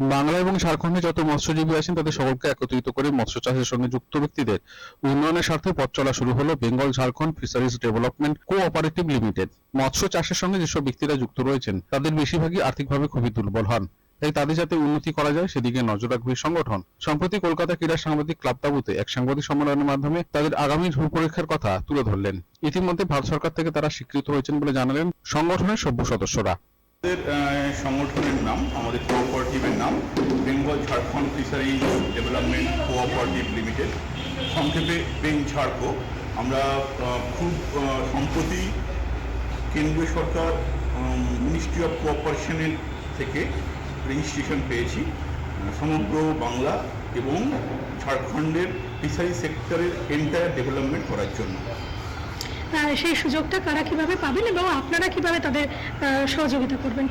বাংলা এবং ঝাড়খণ্ডে যত মৎস্যজীবী আছেন, তাদের সকলকে একত্রিত করে মৎস্য চাষের সঙ্গে যুক্ত ব্যক্তিদের উন্নয়নের স্বার্থে পথ চলা শুরু হলো Bengal Jharkhand fisheries development cooperative limited. মৎস্য চাষের সঙ্গে যেসব ব্যক্তিরা যুক্ত রয়েছেন, তাদের বেশিরভাগই আর্থিকভাবে খুবই দুর্বল হন। তাই তাদের যাতে উন্নতি করা যায়, সেদিকে নজর রাখবে সংগঠন। সম্প্রতি কলকাতা ক্রীড়া সাংবাদিক ক্লাব তাবুতে এক সাংবাদিক সম্মেলনের মাধ্যমে তাদের আগামী পরীক্ষার কথা তুলে ধরলেন। ইতিমধ্যে ভারত সরকার থেকে তারা স্বীকৃত হয়েছেন বলে জানালেন সংগঠনের সভ্য সদস্যরা। আমাদের সংগঠনের নাম, আমাদের কোঅপারেটিভের নাম Bengal Jharkhand fisheries development cooperative limited সংক্ষেপে বেং ঝাড়কো আমরা খুব সম্প্রতি কেন্দ্রীয় সরকার মিনিস্ট্রি অফ কোঅপারেশনের থেকে রেজিস্ট্রেশন পেয়েছি। সমগ্র বাংলা এবং ঝাড়খণ্ডের ফিশারি সেক্টরের এন্টায়ার ডেভেলপমেন্ট করার জন্য। সেই সুযোগটা কারা কীভাবে পাবেন এবং আপনারা কীভাবে তাদের সহযোগিতা করবেন?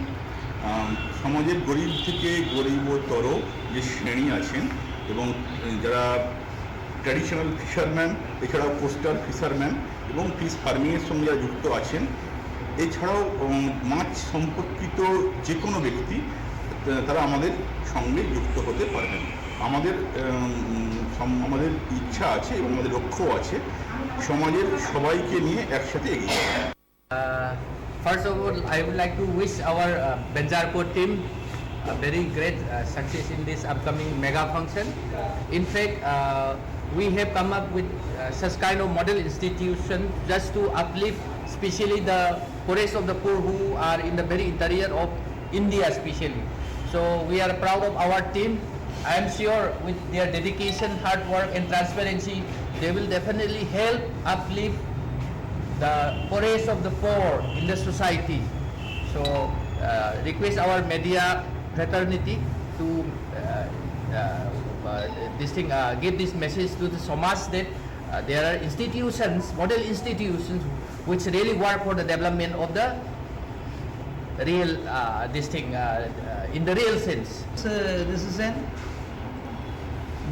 সমাজের গরিব থেকে গরিবতর যে শ্রেণি আছেন এবং যারা ট্র্যাডিশনাল ফিশারম্যান এছাড়াও কোস্টাল ফিশারম্যান এবং ফিশ ফার্মিংয়ের সঙ্গে যারা যুক্ত আছেন, এছাড়াও মাছ সম্পর্কিত যে কোনো ব্যক্তি তারা আমাদের সঙ্গে যুক্ত হতে পারবেন। আমাদের আমাদের ইচ্ছা আছে এবং আমাদের লক্ষ্য আছে সমাজের সবাইকে নিয়ে একসাথে এগিয়ে first of all I would like to wish our Benjarpur team very great success in this upcoming mega function in fact we have come up with such kind of model institution just to uplift specially the forest of the poor who are in the very interior of India specially so we are proud of our team I am sure with their dedication, hard work, and transparency, they will definitely help uplift the poorest of the poor in the society. So uh, request our media fraternity to uh, uh, uh, this thing uh, give this message to the Samas that uh, there are institutions, model institutions, which really work for the development of the real this thing in the real sense. So this is an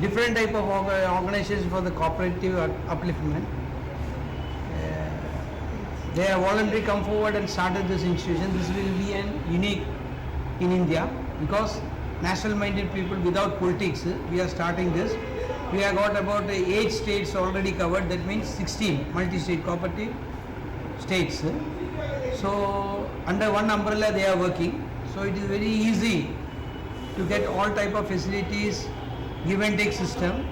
different type of orga- organization for the cooperative upliftment. Uh, They have voluntarily come forward and started this institution. This will be an unique in India because national minded people without politics, uh, we are starting this. We have got about uh, eight states already covered, that means 16 multi-state cooperative states. So under one umbrella they are working. So it is very easy to get all type of facilities, give and take system.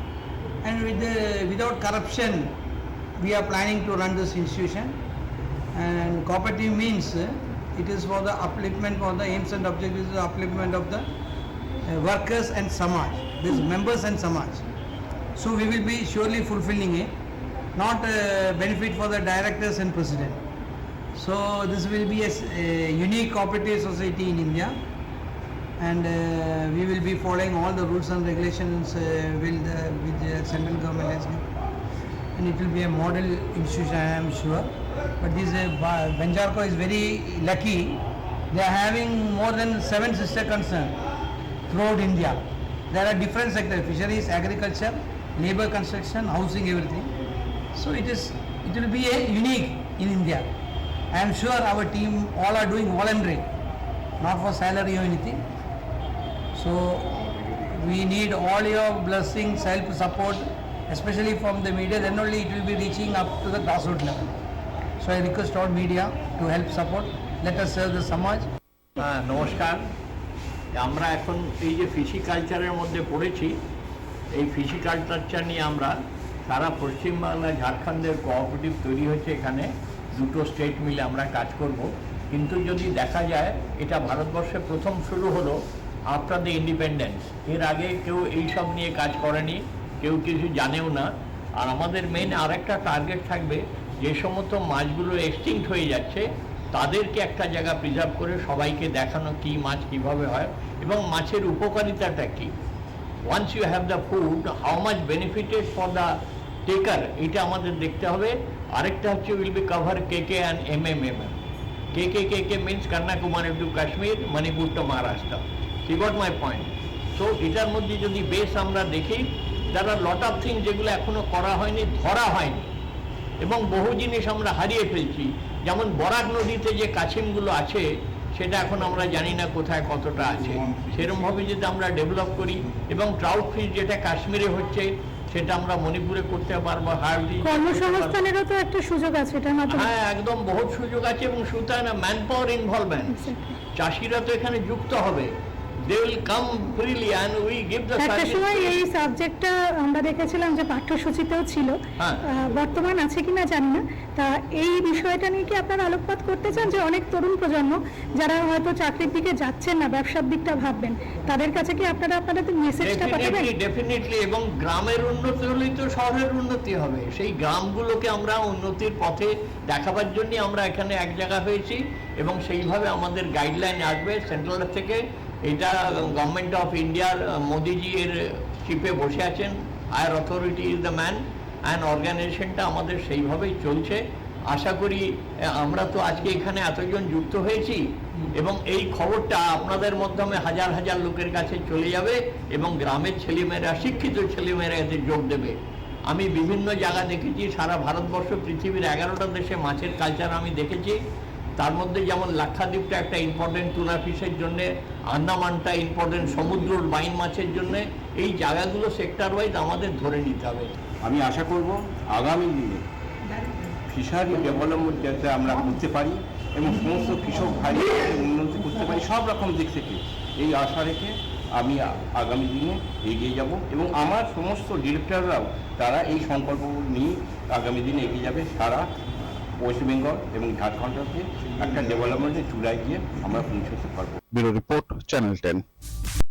And with the, without corruption, we are planning to run this institution. And cooperative means uh, it is for the upliftment, for the aims and objectives, the upliftment of the uh, workers and Samaj, this members and Samaj. So we will be surely fulfilling it, not uh, benefit for the directors and president. So this will be a unique cooperative society in India and uh, we will be following all the rules and regulations uh, the, with the central government has given. and it will be a model institution I am sure. But this uh, Ba- Benjarco is very lucky. They are having more than seven sister concerns throughout India. There are different sectors: fisheries, agriculture, labor, construction, housing, everything. So it is it will be a unique in India. I am sure our team all are doing voluntary, not for salary or anything. So we need all your blessings, help, support, especially from the media. Then only it will be reaching up to the grassroots level. So I request all media to help support. Let us serve the Samaj. হ্যাঁ নমস্কার আমরা এখন এই যে fishy কালচারের মধ্যে পড়েছি এই ফিশি কালচার নিয়ে আমরা সারা পশ্চিমবাংলা ঝাড়খণ্ডের কোঅপারেটিভ তৈরি হয়েছে এখানে দুটো স্টেট মিলে আমরা কাজ করব কিন্তু যদি দেখা যায় এটা ভারতবর্ষে প্রথম শুরু হলো আফটার দ্য ইন্ডিপেন্ডেন্স এর আগে কেউ এই সব নিয়ে কাজ করেনি, কেউ কিছু জানেও না। আর আমাদের মেন আরেকটা টার্গেট থাকবে, যে সমস্ত মাছগুলো এক্সটিংক্ট হয়ে যাচ্ছে, তাদেরকে একটা জায়গা প্রিজার্ভ করে সবাইকে দেখানো কি মাছ কীভাবে হয় এবং মাছের উপকারিতাটা কি। Once you have the food how much benefited for the taker এটা আমাদের দেখতে হবে। আরেকটা হচ্ছে will be cover K K and M M M M K K K K means Kanyakumari to Kashmir Manipur to Maharashtra see got my point so এটার মধ্যে যদি বেশ আমরা দেখি যারা লট অফ থিং যেগুলো এখনও করা হয়নি ধরা হয়নি। এবং বহু জিনিস আমরা হারিয়ে ফেলছি। যেমন বরাক নদীতে যে কাছিমগুলো আছে সেটা এখন আমরা জানি না কোথায় কতটা আছে। সেরকমভাবে যদি আমরা ডেভেলপ করি এবং ট্রাউট ফিশ যেটা কাশ্মীরে হচ্ছে সেটা আমরা মণিপুরে করতে পারব হার্ডলি কর্মসংস্থানেরও তো একটা সুযোগ আছে এটার মাধ্যমে। হ্যাঁ একদম বহুত সুযোগ আছে এবং সুতরাং ম্যান পাওয়ার ইনভলভমেন্ট চাষিরা তো এখানে যুক্ত হবে। They will come freely and we give the একটা সময় এই সাবজেক্টটা আমরা দেখেছিলাম যে পাঠ্যসূচিতেও ছিল। হ্যাঁ। বর্তমান আছে কিনা জানি না। তা এই বিষয়টা নিয়ে কি আপনারা আলোকপাত করতে চান যে অনেক তরুণ প্রজন্ম যারা হয়তো চাকরির দিকে যাচ্ছেন না ব্যবসার দিকটা ভাববেন তাদের কাছে কি আপনারা আপনাদের মেসেজটা পাঠাবেন? ডেফিনেটলি এবং গ্রামের উন্নতি হলেই তো শহরের উন্নতি হবে। সেই গ্রামগুলোকে আমরা উন্নতির পথে দেখাবার জন্য আমরা এখানে এক জায়গা হয়েছি এবং সেইভাবে আমাদের গাইডলাইন আসবে সেন্ট্রাল থেকে। এটা গভর্নমেন্ট অফ ইন্ডিয়ার মোদিজি এর চিপে বসে আছেন। Higher authority is the man and অর্গানাইজেশনটা আমাদের সেইভাবেই চলছে। আশা করি আমরা তো আজকে এখানে এতজন যুক্ত হয়েছি এবং এই খবরটা আপনাদের মাধ্যমে হাজার হাজার লোকের কাছে চলে যাবে এবং গ্রামের ছেলেমেয়েরা শিক্ষিত ছেলেমেয়েরা এতে যোগ দেবে। আমি বিভিন্ন জায়গা দেখেছি সারা ভারতবর্ষ পৃথিবীর এগারোটা দেশে মাছের কালচার আমি দেখেছি। তার মধ্যে যেমন লাক্ষাদ্বীপটা একটা ইম্পর্টেন্ট টুনা ফিশের জন্য, আন্দামানটা ইম্পর্টেন্ট সমুদ্র বাইন মাছের জন্য, এই জায়গাগুলো সেক্টর ওয়াইজ আমাদের ধরে নিতে হবে। আমি আশা করব আগামী দিনে ফিশারি ডেভেলপমেন্ট যাতে আমরা করতে পারি এবং সমস্ত কৃষক ভাই উন্নতি করতে পারি, সব রকম দিক থেকে। এই আশা রেখে আমি আগামী দিনে এগিয়ে যাব এবং আমার সমস্ত ডিরেক্টররাও তারা এই সংকল্প নিয়ে আগামী দিনে এগিয়ে যাবে সারা ওয়েস্ট বেঙ্গল এবং ঝাড়খণ্ডকে একটা ডেভেলপমেন্টের চূড়ায় গিয়ে আমরা পৌঁছতে পারব। Bureau report, channel ten.